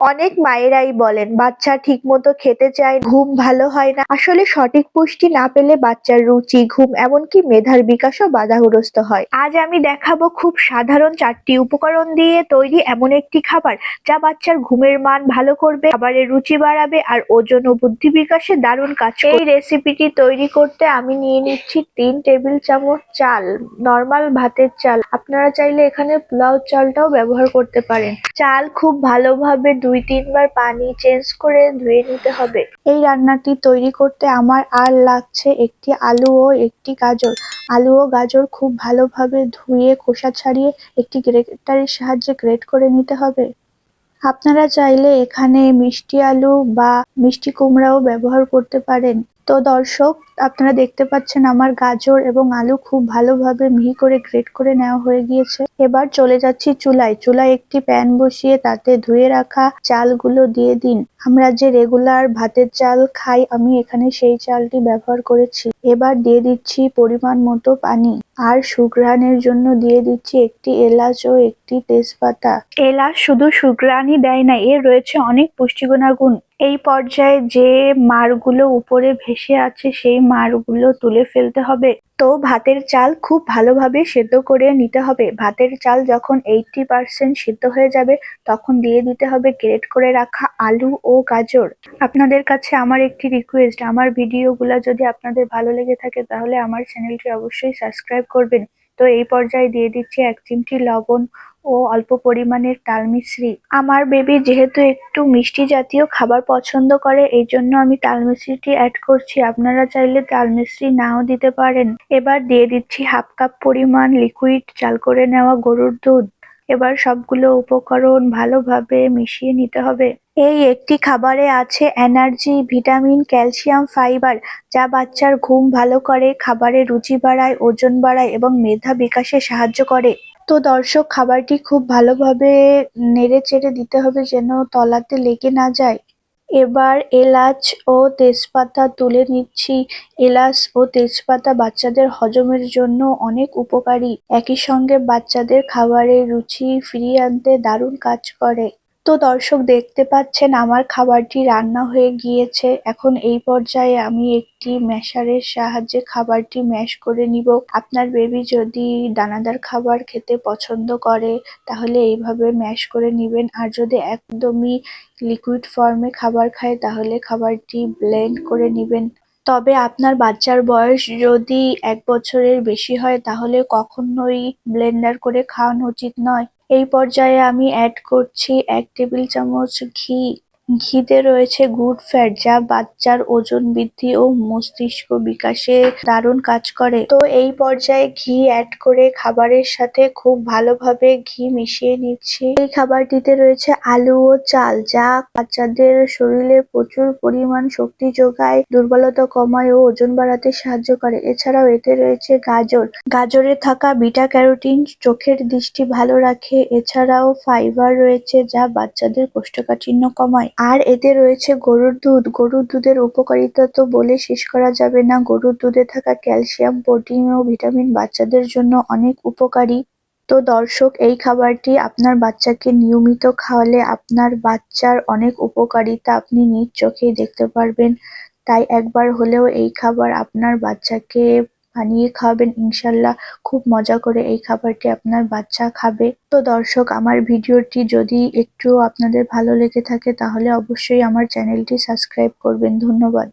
অনেক মায়েরাই বলেন, বাচ্চা ঠিক মতো খেতে চায় ঘুম ভালো হয় না। আসলে সঠিক পুষ্টি না পেলে বাচ্চার রুচি, ঘুম, এমনকি মেধার বিকাশও বাধাগ্রস্ত হয়। আজ আমি দেখাবো খুব সাধারণ চারটি উপকরণ দিয়ে তৈরি এমন একটি খাবার যা বাচ্চার ঘুমের মান ভালো করবে, খাবারের রুচি বাড়াবে আর ওজন ও বুদ্ধি বিকাশে দারুণ কাজ এই রেসিপিটি তৈরি করতে আমি নিয়ে নিচ্ছি তিন টেবিল চামচ চাল, নর্মাল ভাতের চাল। আপনারা চাইলে এখানে পোলাও চালটাও ব্যবহার করতে পারেন। চাল খুব ভালোভাবে দুই তিনবার পানি চেঞ্জ করে ধুয়ে নিতে হবে। এই রান্নাটি তৈরি করতে আমার আর লাগছে একটি আলু ও একটি গাজর। আলু ও গাজর খুব ভালোভাবে ধুয়ে, খোসা ছাড়িয়ে একটি গ্রেটারের সাহায্যে গ্রেট করে নিতে হবে। আপনারা চাইলে এখানে মিষ্টি আলু বা মিষ্টি কুমড়াও ব্যবহার করতে পারেন। তো দর্শক, আপনারা দেখতে পাচ্ছেন আমার গাজর এবং আলু খুব ভালোভাবে মিহি করে গ্রেট করে নেওয়া হয়ে গিয়েছে। এবার চলে যাচ্ছি চুলায়। চুলায় একটি প্যান বসিয়ে তাতে ধুয়ে রাখা চালগুলো দিয়ে দিন। আমরা যে রেগুলার ভাতের চাল খাই, আমি এখানে সেই চালটি ব্যবহার করেছি। এবার দিয়ে দিচ্ছি পরিমাণ মতো পানি। আর সুঘ্রাণের জন্য দিয়ে দিচ্ছি একটি এলাচ ও একটি তেজপাতা। এলাচ শুধু সুঘ্রাণই দেয় না, এর রয়েছে অনেক পুষ্টিগুণাগুণ। এই পর্যায়ে যে মাড়গুলো উপরে ভেসে আছে সেই মাড়গুলো তুলে ফেলতে হবে। তো ভাতের চাল খুব ভালোভাবে সেদ্ধ করে নিতে হবে। ভাতের চাল যখন এইটটি পার্সেন্ট সিদ্ধ হয়ে যাবে, তখন দিয়ে দিতে হবে গ্রেট করে রাখা আলু ও গাজর। আপনাদের কাছে আমার একটি রিকোয়েস্ট আমার ভিডিওগুলো যদি আপনাদের ভালো লেগে থাকে, তাহলে আমার চ্যানেলটি অবশ্যই সাবস্ক্রাইব করবেন। তো এই পর্যায়ে দিয়ে দিচ্ছি এক চিমটি লবণ ও অল্প পরিমাণের তাল মিশ্রি আমার বেবি যেহেতু একটু মিষ্টি জাতীয় খাবার পছন্দ করে, এই জন্য আমি তাল মিশ্রিটি অ্যাড করছি। আপনারা চাইলে তাল মিশ্রি নাও দিতে পারেন। এবার দিয়ে দিচ্ছি হাফ কাপ পরিমাণ লিকুইড চাল করে নেওয়া গরুর দুধ। এবার সবগুলো উপকরণ ভালোভাবে মিশিয়ে নিতে হবে। এই একটি খাবারে আছে এনার্জি, ভিটামিন, ক্যালসিয়াম, ফাইবার, যা বাচ্চার ঘুম ভালো করে খাবারের রুচি বাড়ায়, ওজন বাড়ায় এবং মেধা বিকাশে সাহায্য করে। তো দর্শক, খাবারটি খুব ভালোভাবে নেড়ে চেড়ে দিতে হবে যেন তলাতে লেগে না যায়। এবার এলাচ ও তেজপাতা তুলে নিচ্ছি। এলাচ ও তেজপাতা বাচ্চাদের হজমের জন্য অনেক উপকারী। একই সঙ্গে বাচ্চাদের খাবারের রুচি ফিরিয়ে আনতে দারুণ কাজ করে। তো দর্শক দেখতে পাচ্ছেন, আমার খাবারটি রান্না হয়ে গিয়েছে। এখন এই পর্যায়ে আমি একটি ম্যাশারের সাহায্যে খাবারটি ম্যাশ করে নিব। আপনার বেবি যদি দানাদার খাবার খেতে পছন্দ করে, তাহলে এইভাবে ম্যাশ করে নিবেন। আর যদি একদমই লিকুইড ফর্মে খাবার খায়, তাহলে খাবারটি ব্লেন্ড করে নিবেন। তবে আপনার বাচ্চার বয়স যদি এক বছরের বেশি হয়, তাহলে কখনোই ব্লেন্ডার করে খাওয়ানো উচিত নয়। এই পর্যায়ে আমি অ্যাড করছি এক টেবিল চামচ ঘি। ঘিতে রয়েছে গুড ফ্যাট যা বাচ্চার ওজন বৃদ্ধি ও মস্তিষ্ক বিকাশে দারুণ কাজ করে। তো এই পর্যায়ে ঘি অ্যাড করে খাবারের সাথে খুব ভালোভাবে ঘি মিশিয়ে নিচ্ছি। এই খাবারটিতে রয়েছে আলু ও চাল, যা বাচ্চাদের শরীরে প্রচুর পরিমাণ শক্তি যোগায়, দুর্বলতা কমায় ও ওজন বাড়াতে সাহায্য করে। এছাড়াও এতে রয়েছে গাজর। গাজরে থাকা বিটা ক্যারোটিন চোখের দৃষ্টি ভালো রাখে। এছাড়াও ফাইবার রয়েছে, যা বাচ্চাদের কোষ্ঠকাঠিন্য কমায়। আর এতে রয়েছে গরুর দুধ। গরুর দুধের উপকারিতা তো বলে শেষ করা যাবে না। গরুর দুধে থাকা ক্যালসিয়াম, প্রোটিন ও ভিটামিন বাচ্চাদের জন্য অনেক উপকারী। তো দর্শক, এই খাবারটি আপনার বাচ্চাকে নিয়মিত খাওয়ালে আপনার বাচ্চার অনেক উপকারিতা আপনি নিজ চোখেই দেখতে পারবেন। তাই একবার হলেও এই খাবার আপনার বাচ্চাকে বানিয়ে খাওয়াবেন ইনশাল্লাহ খুব মজা করে এই খাবারটি আপনার বাচ্চা খাবে। তো দর্শক, আমার ভিডিওটি যদি একটু আপনাদের ভালো লেগে থাকে, তাহলে অবশ্যই আমার চ্যানেলটি সাবস্ক্রাইব করবেন। ধন্যবাদ।